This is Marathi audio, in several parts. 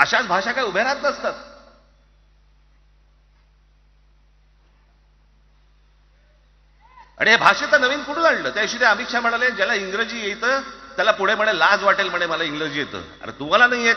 अशाच भाषा काय उभ्या राहत नसतात. आणि हे भाषेत नवीन कुठून आणलं? त्या ते अमित शहा म्हणाले ज्याला इंग्रजी येतं त्याला पुढे म्हणे लाज वाटेल म्हणे मला इंग्रजी येतं. अरे तुम्हाला नाही येत.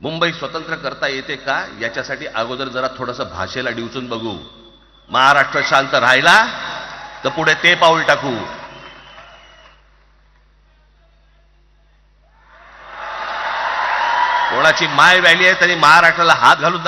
मुंबई स्वतंत्र करता येते का? याच्यासाठी अगोदर जरा थोडंसं भाषेला डिवचून बघू. महाराष्ट्र शांत राहिला तर पुढे ते पाऊल टाकू. कोणाची माय व्हॅली आहे तरी महाराष्ट्राला हात घालून